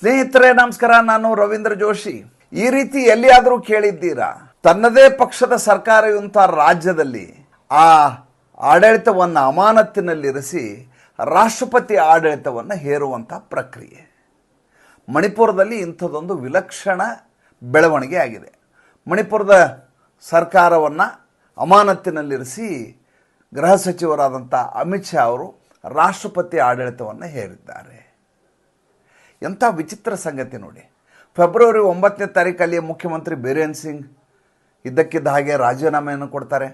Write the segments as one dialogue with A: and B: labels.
A: ಸ್ನೇಹಿತರೆ, ನಮಸ್ಕಾರ. ನಾನು ರವೀಂದ್ರ ಜೋಶಿ. ಈ ರೀತಿ ಎಲ್ಲಿಯಾದರೂ ಕೇಳಿದ್ದೀರಾ? ತನ್ನದೇ ಪಕ್ಷದ ಸರ್ಕಾರ ಇರುವಂಥ ರಾಜ್ಯದಲ್ಲಿ ಆ ಆಡಳಿತವನ್ನು ಅಮಾನತ್ತಿನಲ್ಲಿರಿಸಿ ರಾಷ್ಟ್ರಪತಿ ಆಡಳಿತವನ್ನು ಹೇರುವಂಥ ಪ್ರಕ್ರಿಯೆ. ಮಣಿಪುರದಲ್ಲಿ ಇಂಥದ್ದೊಂದು ವಿಲಕ್ಷಣ ಬೆಳವಣಿಗೆ ಆಗಿದೆ. ಮಣಿಪುರದ ಸರ್ಕಾರವನ್ನು ಅಮಾನತ್ತಿನಲ್ಲಿರಿಸಿ ಗೃಹ ಸಚಿವರಾದಂಥ ಅಮಿತ್ ಶಾ ಅವರು ರಾಷ್ಟ್ರಪತಿ ಆಡಳಿತವನ್ನು ಹೇರಿದ್ದಾರೆ. ಎಂಥ ವಿಚಿತ್ರ ಸಂಗತಿ ನೋಡಿ. ಫೆಬ್ರವರಿ ಒಂಬತ್ತನೇ ತಾರೀಕಲ್ಲಿ ಮುಖ್ಯಮಂತ್ರಿ ಬೀರೇನ್ ಸಿಂಗ್ ಇದ್ದಕ್ಕಿದ್ದ ಹಾಗೆ ರಾಜೀನಾಮೆಯನ್ನು ಕೊಡ್ತಾರೆ.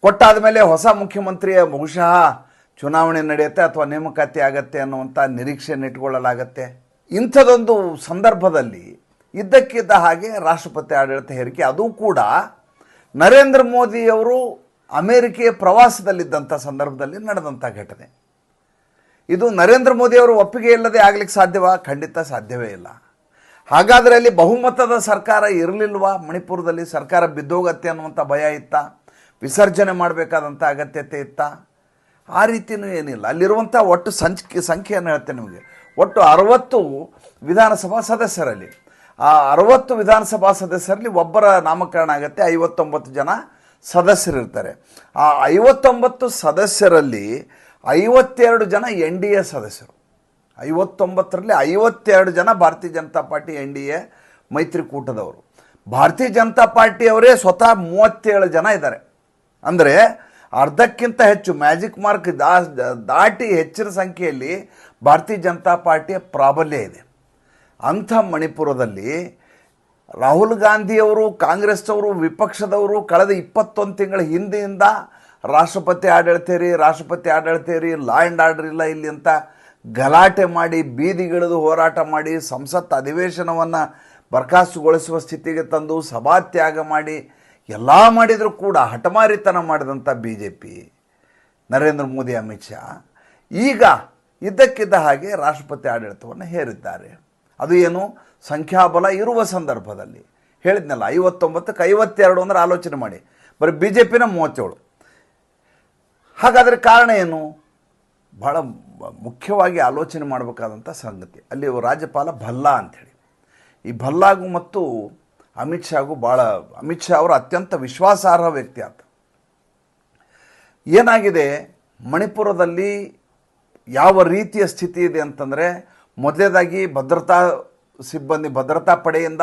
A: ಕೊಟ್ಟಾದ ಮೇಲೆ ಹೊಸ ಮುಖ್ಯಮಂತ್ರಿಯ ಬಹುಶಃ ಚುನಾವಣೆ ನಡೆಯುತ್ತೆ ಅಥವಾ ನೇಮಕಾತಿ ಆಗತ್ತೆ ಅನ್ನುವಂಥ ನಿರೀಕ್ಷೆಯನ್ನು ಇಟ್ಕೊಳ್ಳಲಾಗತ್ತೆ ಇಂಥದೊಂದು ಸಂದರ್ಭದಲ್ಲಿ ಇದ್ದಕ್ಕಿದ್ದ ಹಾಗೆ ರಾಷ್ಟ್ರಪತಿ ಆಡಳಿತ ಹೇರಿಕೆ, ಅದು ಕೂಡ ನರೇಂದ್ರ ಮೋದಿಯವರು ಅಮೇರಿಕೆಯ ಪ್ರವಾಸದಲ್ಲಿದ್ದಂಥ ಸಂದರ್ಭದಲ್ಲಿ ನಡೆದಂಥ ಘಟನೆ. ಇದು ನರೇಂದ್ರ ಮೋದಿಯವರು ಒಪ್ಪಿಗೆ ಇಲ್ಲದೆ ಆಗ್ಲಿಕ್ಕೆ ಸಾಧ್ಯವಾ? ಖಂಡಿತ ಸಾಧ್ಯವೇ ಇಲ್ಲ. ಹಾಗಾದರೆ ಅಲ್ಲಿ ಬಹುಮತದ ಸರ್ಕಾರ ಇರಲಿಲ್ವಾ? ಮಣಿಪುರದಲ್ಲಿ ಸರ್ಕಾರ ಬಿದ್ದೋಗತ್ತೆ ಅನ್ನುವಂಥ ಭಯ ಇತ್ತ? ವಿಸರ್ಜನೆ ಮಾಡಬೇಕಾದಂಥ ಅಗತ್ಯತೆ ಇತ್ತ? ಆ ರೀತಿಯೂ ಏನಿಲ್ಲ. ಅಲ್ಲಿರುವಂಥ ಒಟ್ಟು ಸಂಖ್ಯೆ ಸಂಖ್ಯೆಯನ್ನು ಹೇಳ್ತೇನೆ ನಿಮಗೆ. ಒಟ್ಟು ಅರವತ್ತು ವಿಧಾನಸಭಾ ಸದಸ್ಯರಲ್ಲಿ, ಆ ಅರವತ್ತು ವಿಧಾನಸಭಾ ಸದಸ್ಯರಲ್ಲಿ ಒಬ್ಬರ ನಾಮಕರಣ ಆಗುತ್ತೆ. ಐವತ್ತೊಂಬತ್ತು ಜನ ಸದಸ್ಯರಿರ್ತಾರೆ. ಆ ಐವತ್ತೊಂಬತ್ತು ಸದಸ್ಯರಲ್ಲಿ ಐವತ್ತೆರಡು ಜನ ಎನ್ ಡಿ ಎ ಸದಸ್ಯರು. ಐವತ್ತೊಂಬತ್ತರಲ್ಲಿ ಐವತ್ತೆರಡು ಜನ Bharatiya Janata party N D A ಮೈತ್ರಿಕೂಟದವರು. Bharatiya Janata ಪಾರ್ಟಿಯವರೇ ಸ್ವತಃ ಮೂವತ್ತೇಳು ಜನ ಇದ್ದಾರೆ. ಅಂದರೆ ಅರ್ಧಕ್ಕಿಂತ ಹೆಚ್ಚು ಮ್ಯಾಜಿಕ್ ಮಾರ್ಕ್ ದಾ, ದಾಟಿ ಹೆಚ್ಚಿನ ಸಂಖ್ಯೆಯಲ್ಲಿ ಭಾರತೀಯ ಜನತಾ ಪಾರ್ಟಿಯ ಪ್ರಾಬಲ್ಯ ಇದೆ. ಅಂಥ ಮಣಿಪುರದಲ್ಲಿ ರಾಹುಲ್ ಗಾಂಧಿಯವರು, ಕಾಂಗ್ರೆಸ್ನವರು, ವಿಪಕ್ಷದವರು ಕಳೆದ ಇಪ್ಪತ್ತೊಂದು ತಿಂಗಳ ಹಿಂದೆಯಿಂದ ರಾಷ್ಟ್ರಪತಿ ಆಡಳಿತ ರಾಷ್ಟ್ರಪತಿ ಆಡಳಿತ ರೀ ಲಾ ಆ್ಯಂಡ್ ಆರ್ಡರ್ ಇಲ್ಲ ಇಲ್ಲಿ ಅಂತ ಗಲಾಟೆ ಮಾಡಿ ಬೀದಿಗಿಳಿದು ಹೋರಾಟ ಮಾಡಿ, ಸಂಸತ್ ಅಧಿವೇಶನವನ್ನು ಬರ್ಖಾಸ್ತುಗೊಳಿಸುವ ಸ್ಥಿತಿಗೆ ತಂದು ಸಭಾತ್ಯಾಗ ಮಾಡಿ, ಎಲ್ಲ ಮಾಡಿದರೂ ಕೂಡ ಹಠಮಾರಿತನ ಮಾಡಿದಂಥ B J P Narendra Modi, Amit Shah. ಈಗ ಇದ್ದಕ್ಕಿದ್ದ ಹಾಗೆ ರಾಷ್ಟ್ರಪತಿ ಆಡಳಿತವನ್ನು ಹೇರಿದ್ದಾರೆ. ಅದು ಏನು? ಸಂಖ್ಯಾಬಲ ಇರುವ ಸಂದರ್ಭದಲ್ಲಿ. ಹೇಳಿದ್ನಲ್ಲ, ಐವತ್ತೊಂಬತ್ತಕ್ಕೆ ಐವತ್ತೆರಡು ಅಂದ್ರೆ ಆಲೋಚನೆ ಮಾಡಿ. ಬರೀ ಬಿ ಜೆ ಪಿನ ಮೂವತ್ತೇಳು. ಹಾಗಾದರೆ ಕಾರಣ ಏನು? ಭಾಳ ಮುಖ್ಯವಾಗಿ ಆಲೋಚನೆ ಮಾಡಬೇಕಾದಂಥ ಸಂಗತಿ. ಅಲ್ಲಿ ರಾಜ್ಯಪಾಲ ಭಲ್ಲಾ ಅಂಥೇಳಿ ಈ ಭಲ್ಲಾಗೂ ಮತ್ತು ಅಮಿತ್ ಶಾಗೂ ಭಾಳ ಅಮಿತ್ ಶಾ ಅವರು ಅತ್ಯಂತ ವಿಶ್ವಾಸಾರ್ಹ ವ್ಯಕ್ತಿ ಆತ. ಏನಾಗಿದೆ? ಮಣಿಪುರದಲ್ಲಿ ಯಾವ ರೀತಿಯ ಸ್ಥಿತಿ ಇದೆ ಅಂತಂದರೆ, ಮೊದಲೇದಾಗಿ ಭದ್ರತಾ ಸಿಬ್ಬಂದಿ, ಭದ್ರತಾ ಪಡೆಯಿಂದ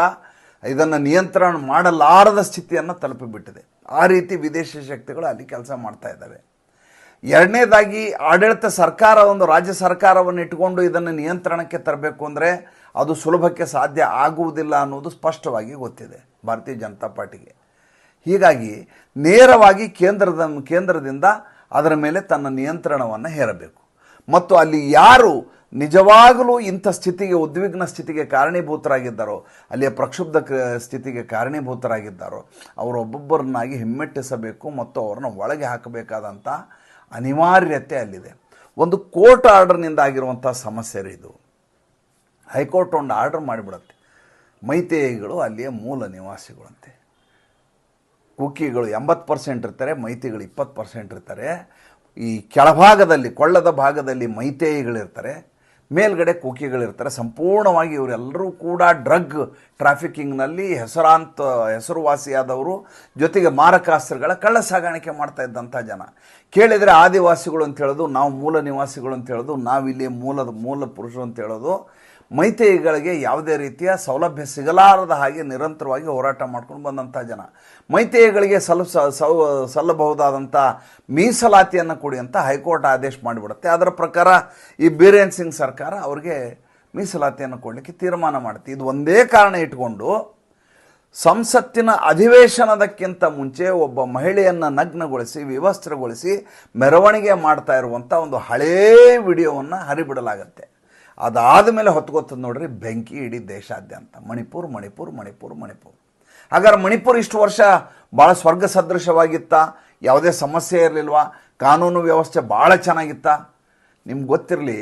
A: ಇದನ್ನು ನಿಯಂತ್ರಣ ಮಾಡಲಾರದ ಸ್ಥಿತಿಯನ್ನು ತಲುಪಿಬಿಟ್ಟಿದೆ. ಆ ರೀತಿ ವಿದೇಶಿ ಶಕ್ತಿಗಳು ಅಲ್ಲಿ ಕೆಲಸ ಮಾಡ್ತಾ ಇದ್ದಾವೆ. ಎರಡನೇದಾಗಿ ಆಡಳಿತ ಸರ್ಕಾರ ಒಂದು ರಾಜ್ಯ ಸರ್ಕಾರವನ್ನು ಇಟ್ಟುಕೊಂಡು ಇದನ್ನು ನಿಯಂತ್ರಣಕ್ಕೆ ತರಬೇಕು ಅಂದರೆ ಅದು ಸುಲಭಕ್ಕೆ ಸಾಧ್ಯ ಆಗುವುದಿಲ್ಲ ಅನ್ನೋದು ಸ್ಪಷ್ಟವಾಗಿ ಗೊತ್ತಿದೆ ಭಾರತೀಯ ಜನತಾ ಪಾರ್ಟಿಗೆ. ಹೀಗಾಗಿ ನೇರವಾಗಿ ಕೇಂದ್ರದ, ಕೇಂದ್ರದಿಂದ ಅದರ ಮೇಲೆ ತನ್ನ ನಿಯಂತ್ರಣವನ್ನು ಹೇರಬೇಕು. ಮತ್ತು ಅಲ್ಲಿ ಯಾರು ನಿಜವಾಗಲೂ ಇಂಥ ಸ್ಥಿತಿಗೆ, ಉದ್ವಿಗ್ನ ಸ್ಥಿತಿಗೆ ಕಾರಣೀಭೂತರಾಗಿದ್ದಾರೋ, ಅಲ್ಲಿಯ ಪ್ರಕ್ಷುಬ್ಧ ಸ್ಥಿತಿಗೆ ಕಾರಣೀಭೂತರಾಗಿದ್ದಾರೋ, ಅವರೊಬ್ಬೊಬ್ಬರನ್ನಾಗಿ ಹಿಮ್ಮೆಟ್ಟಿಸಬೇಕು ಮತ್ತು ಅವರನ್ನು ಒಳಗೆ ಹಾಕಬೇಕಾದಂಥ ಅನಿವಾರ್ಯತೆ ಅಲ್ಲಿದೆ. ಒಂದು ಕೋರ್ಟ್ ಆರ್ಡರ್ನಿಂದ ಆಗಿರುವಂಥ ಸಮಸ್ಯೆ ಇದು. ಹೈಕೋರ್ಟ್ ಒಂದು ಆರ್ಡರ್ ಮಾಡಿಬಿಡುತ್ತೆ. ಮೈತೇಯಿಗಳು ಅಲ್ಲಿಯ ಮೂಲ ನಿವಾಸಿಗಳಂತೆ. ಕುಕ್ಕಿಗಳು ಎಂಬತ್ತು ಪರ್ಸೆಂಟ್ ಇರ್ತಾರೆ ಮೈತಿಗಳು ಇಪ್ಪತ್ತು ಪರ್ಸೆಂಟ್ ಇರ್ತಾರೆ. ಈ ಕೆಳಭಾಗದಲ್ಲಿ, ಕೊಳ್ಳದ ಭಾಗದಲ್ಲಿ ಮೈತೇಯಿಗಳಿರ್ತಾರೆ ಮೇಲ್ಗಡೆ ಕೋಕಿಗಳಿರ್ತಾರೆ. ಸಂಪೂರ್ಣವಾಗಿ ಇವರೆಲ್ಲರೂ ಕೂಡ ಡ್ರಗ್ ಟ್ರಾಫಿಕಿಂಗ್ನಲ್ಲಿ ಹೆಸರಾಂತ, ಹೆಸರುವಾಸಿಯಾದವರು, ಜೊತೆಗೆ ಮಾರಕಾಸ್ತ್ರಗಳ ಕಳ್ಳ ಸಾಗಾಣಿಕೆ ಮಾಡ್ತಾ ಇದ್ದಂಥ ಜನ. ಕೇಳಿದರೆ ಆದಿವಾಸಿಗಳು ಅಂತ ಹೇಳೋದು, ನಾವು ಮೂಲ ನಿವಾಸಿಗಳು ಅಂತ ಹೇಳೋದು, ನಾವಿಲ್ಲಿ ಮೂಲದ, ಮೂಲ ಪುರುಷರು ಅಂತ ಹೇಳೋದು ಮೈತೇಯಿಗಳಿಗೆ ಯಾವುದೇ ರೀತಿಯ ಸೌಲಭ್ಯ ಸಿಗಲಾರದ ಹಾಗೆ ನಿರಂತರವಾಗಿ ಹೋರಾಟ ಮಾಡ್ಕೊಂಡು ಬಂದಂಥ ಜನ. ಮೈತೇಯಿಗಳಿಗೆ ಸಲ್ ಸೌ ಸಲ್ಲಬಹುದಾದಂಥ ಮೀಸಲಾತಿಯನ್ನು ಕೊಡಿ ಅಂತ ಹೈಕೋರ್ಟ್ ಆದೇಶ ಮಾಡಿಬಿಡುತ್ತೆ. ಅದರ ಪ್ರಕಾರ ಈ ಬೀರೇನ್ ಸಿಂಗ್ ಸರ್ಕಾರ ಅವರಿಗೆ ಮೀಸಲಾತಿಯನ್ನು ಕೊಡಲಿಕ್ಕೆ ತೀರ್ಮಾನ ಮಾಡುತ್ತೆ. ಇದು ಒಂದೇ ಕಾರಣ ಇಟ್ಕೊಂಡು ಸಂಸತ್ತಿನ ಅಧಿವೇಶನದಕ್ಕಿಂತ ಮುಂಚೆ ಒಬ್ಬ ಮಹಿಳೆಯನ್ನು ನಗ್ನಗೊಳಿಸಿ, ವಿವಸ್ತ್ರಗೊಳಿಸಿ, ಮೆರವಣಿಗೆ ಮಾಡ್ತಾ ಇರುವಂಥ ಒಂದು ಹಳೇ ವಿಡಿಯೋವನ್ನು ಹರಿಬಿಡಲಾಗತ್ತೆ. ಅದಾದ ಮೇಲೆ ಹೊತ್ಕೊತದ ನೋಡ್ರಿ ಬೆಂಕಿ ಇಡೀ ದೇಶಾದ್ಯಂತ. ಮಣಿಪುರ್ ಮಣಿಪುರ್ ಮಣಿಪುರ್ ಮಣಿಪುರ್. ಹಾಗಾದ್ರೆ ಮಣಿಪುರ್ ಇಷ್ಟು ವರ್ಷ ಭಾಳ ಸ್ವರ್ಗ ಸದೃಶವಾಗಿತ್ತ? ಯಾವುದೇ ಸಮಸ್ಯೆ ಇರಲಿಲ್ವಾ? ಕಾನೂನು ವ್ಯವಸ್ಥೆ ಭಾಳ ಚೆನ್ನಾಗಿತ್ತ? ನಿಮ್ಗೆ ಗೊತ್ತಿರಲಿ,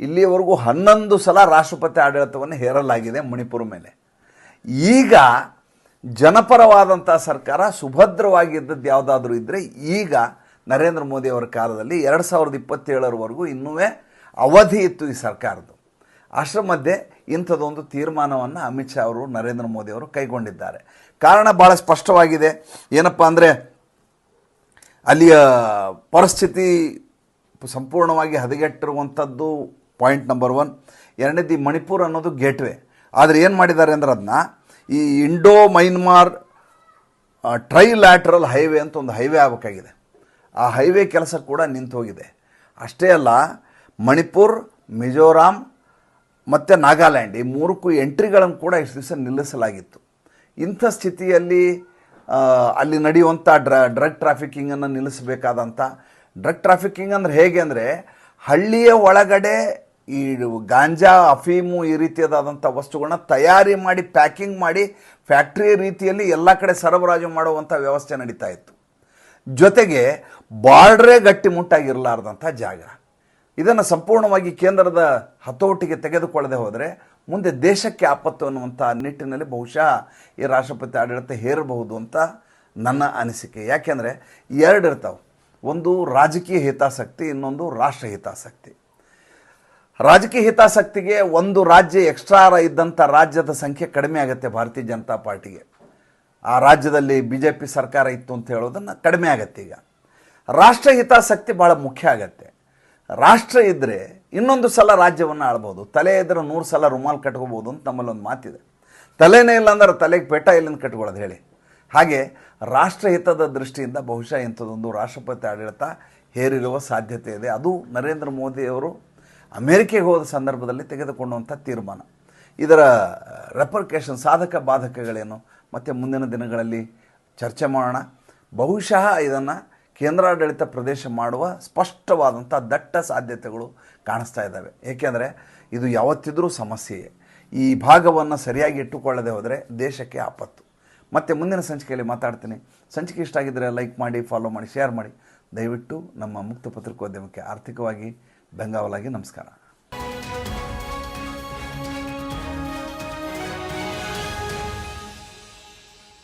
A: ಇಲ್ಲಿವರೆಗೂ ಹನ್ನೊಂದು ಸಲ ರಾಷ್ಟ್ರಪತಿ ಆಡಳಿತವನ್ನು ಹೇರಲಾಗಿದೆ ಮಣಿಪುರ ಮೇಲೆ. ಈಗ ಜನಪರವಾದಂಥ ಸರ್ಕಾರ ಸುಭದ್ರವಾಗಿದ್ದದ್ದು ಯಾವುದಾದ್ರೂ ಇದ್ದರೆ ಈಗ ನರೇಂದ್ರ ಮೋದಿ ಅವರ ಕಾಲದಲ್ಲಿ ಎರಡು ಸಾವಿರದ ಇಪ್ಪತ್ತೇಳರವರೆಗೂ ಇನ್ನೂ ಅವಧಿ ಇತ್ತು ಈ ಸರ್ಕಾರದ್ದು. ಅಷ್ಟರ ಮಧ್ಯೆ ಇಂಥದ್ದೊಂದು ತೀರ್ಮಾನವನ್ನು ಅಮಿತ್ ಶಾ ಅವರು, ನರೇಂದ್ರ ಮೋದಿ ಅವರು ಕೈಗೊಂಡಿದ್ದಾರೆ. ಕಾರಣ ಭಾಳ ಸ್ಪಷ್ಟವಾಗಿದೆ. ಏನಪ್ಪ ಅಂದರೆ, ಅಲ್ಲಿಯ ಪರಿಸ್ಥಿತಿ ಸಂಪೂರ್ಣವಾಗಿ ಹದಗೆಟ್ಟಿರುವಂಥದ್ದು ಪಾಯಿಂಟ್ ನಂಬರ್ ಒನ್ ಎರಡನೇದು ಮಣಿಪುರ್ ಅನ್ನೋದು ಗೇಟ್ವೇ ಆದರೆ ಏನು ಮಾಡಿದ್ದಾರೆ ಅಂದ್ರೆ ಅದನ್ನ ಈ Indo Myanmar trilateral highway ಅಂತ ಒಂದು ಹೈವೇ ಆಗಬೇಕಾಗಿದೆ. ಆ ಹೈವೇ ಕೆಲಸ ಕೂಡ ನಿಂತು ಹೋಗಿದೆ ಅಷ್ಟೇ ಅಲ್ಲ ಮಣಿಪುರ್, ಮಿಜೋರಾಂ ಮತ್ತು ನಾಗಾಲ್ಯಾಂಡ್ ಈ ಮೂರಕ್ಕೂ ಎಂಟ್ರಿಗಳನ್ನು ಕೂಡ ಇಷ್ಟು ದಿವಸ ನಿಲ್ಲಿಸಲಾಗಿತ್ತು. ಇಂಥ ಸ್ಥಿತಿಯಲ್ಲಿ ಅಲ್ಲಿ ನಡೆಯುವಂಥ ಡ್ರ, ಡ್ರಗ್ ಟ್ರಾಫಿಕಿಂಗನ್ನು ನಿಲ್ಲಿಸಬೇಕಾದಂಥ, ಡ್ರಗ್ ಟ್ರಾಫಿಕಿಂಗ್ ಅಂದರೆ ಹೇಗೆ ಅಂದರೆ ಹಳ್ಳಿಯ ಒಳಗಡೆ ಈ ಗಾಂಜಾ, ಅಫೀಮು ಈ ರೀತಿಯಾದಂಥ ವಸ್ತುಗಳನ್ನ ತಯಾರಿ ಮಾಡಿ, ಪ್ಯಾಕಿಂಗ್ ಮಾಡಿ ಫ್ಯಾಕ್ಟ್ರಿ ರೀತಿಯಲ್ಲಿ ಎಲ್ಲ ಕಡೆ ಸರಬರಾಜು ಮಾಡುವಂಥ ವ್ಯವಸ್ಥೆ ನಡೀತಾ ಇತ್ತು. ಜೊತೆಗೆ ಬಾರ್ಡ್ರೇ ಗಟ್ಟಿಮುಟ್ಟಾಗಿರಲಾರ್ದಂಥ ಜಾಗ. ಇದನ್ನು ಸಂಪೂರ್ಣವಾಗಿ ಕೇಂದ್ರದ ಹತೋಟಿಗೆ ತೆಗೆದುಕೊಳ್ಳದೆ ಹೋದರೆ ಮುಂದೆ ದೇಶಕ್ಕೆ ಆಪತ್ತು ಅನ್ನುವಂಥ ನಿಟ್ಟಿನಲ್ಲಿ ಬಹುಶಃ ಈ ರಾಷ್ಟ್ರಪತಿ ಆಡಳಿತ ಹೇರಬಹುದು ಅಂತ ನನ್ನ ಅನಿಸಿಕೆ. ಯಾಕೆಂದರೆ ಎರಡು ಇರ್ತಾವೆ. ಒಂದು ರಾಜಕೀಯ ಹಿತಾಸಕ್ತಿ, ಇನ್ನೊಂದು ರಾಷ್ಟ್ರ ಹಿತಾಸಕ್ತಿ. ರಾಜಕೀಯ ಹಿತಾಸಕ್ತಿಗೆ ಒಂದು ರಾಜ್ಯ ಎಕ್ಸ್ಟ್ರಾ ಇದ್ದಂಥ ರಾಜ್ಯದ ಸಂಖ್ಯೆ ಕಡಿಮೆ ಆಗುತ್ತೆ ಭಾರತೀಯ ಜನತಾ ಪಾರ್ಟಿಗೆ. ಆ ರಾಜ್ಯದಲ್ಲಿ ಬಿ ಜೆ ಪಿ ಸರ್ಕಾರ ಇತ್ತು ಅಂತ ಹೇಳೋದನ್ನು ಕಡಿಮೆ ಆಗತ್ತೆ ಈಗ. ರಾಷ್ಟ್ರ ಹಿತಾಸಕ್ತಿ ಭಾಳ ಮುಖ್ಯ ಆಗತ್ತೆ. ರಾಷ್ಟ್ರ ಇದ್ದರೆ ಇನ್ನೊಂದು ಸಲ ರಾಜ್ಯವನ್ನು ಆಳ್ಬೋದು. ತಲೆ ಇದ್ದರೆ ನೂರು ಸಲ ರುಮಾಲ್ ಕಟ್ಕೋಬೋದು ಅಂತ ನಮ್ಮಲ್ಲಿ ಒಂದು ಮಾತಿದೆ. ತಲೆನೇ ಇಲ್ಲ ಅಂದ್ರೆ ತಲೆಗೆ ಪೇಟ ಇಲ್ಲಿಂದ ಕಟ್ಕೊಳ್ಳೋದು ಹೇಳಿ. ಹಾಗೆ ರಾಷ್ಟ್ರಹಿತದ ದೃಷ್ಟಿಯಿಂದ ಬಹುಶಃ ಇಂಥದ್ದೊಂದು ರಾಷ್ಟ್ರಪತಿ ಆಡಳಿತ ಹೇರಿರುವ ಸಾಧ್ಯತೆ ಇದೆ. ಅದು ನರೇಂದ್ರ ಮೋದಿಯವರು ಅಮೇರಿಕೆಗೆ ಹೋದ ಸಂದರ್ಭದಲ್ಲಿ ತೆಗೆದುಕೊಂಡಂಥ ತೀರ್ಮಾನ. ಇದರ ರೆಪರ್ಕೇಷನ್ ಸಾಧಕ ಬಾಧಕಗಳೇನು? ಮತ್ತು ಮುಂದಿನ ದಿನಗಳಲ್ಲಿ ಚರ್ಚೆ ಮಾಡೋಣ. ಬಹುಶಃ ಇದನ್ನು ಕೇಂದ್ರಾಡಳಿತ ಪ್ರದೇಶ ಮಾಡುವ ಸ್ಪಷ್ಟವಾದಂಥ ದಟ್ಟ ಸಾಧ್ಯತೆಗಳು ಕಾಣಿಸ್ತಾ ಇದ್ದಾವೆ. ಏಕೆಂದರೆ ಇದು ಯಾವತ್ತಿದ್ರೂ ಸಮಸ್ಯೆಯೇ. ಈ ಭಾಗವನ್ನು ಸರಿಯಾಗಿ ಇಟ್ಟುಕೊಳ್ಳದೆ ಹೋದರೆ ದೇಶಕ್ಕೆ ಆಪತ್ತು. ಮತ್ತೆ ಮುಂದಿನ ಸಂಚಿಕೆಯಲ್ಲಿ ಮಾತಾಡ್ತೀನಿ. ಸಂಚಿಕೆ ಇಷ್ಟ ಆಗಿದ್ದರೆ ಲೈಕ್ ಮಾಡಿ, ಫಾಲೋ ಮಾಡಿ, ಶೇರ್ ಮಾಡಿ. ದಯವಿಟ್ಟು ನಮ್ಮ ಮುಕ್ತ ಪತ್ರಿಕೋದ್ಯಮಕ್ಕೆ ಆರ್ಥಿಕವಾಗಿ ಬೆಂಗಾವಲಾಗಿ ನಮಸ್ಕಾರ.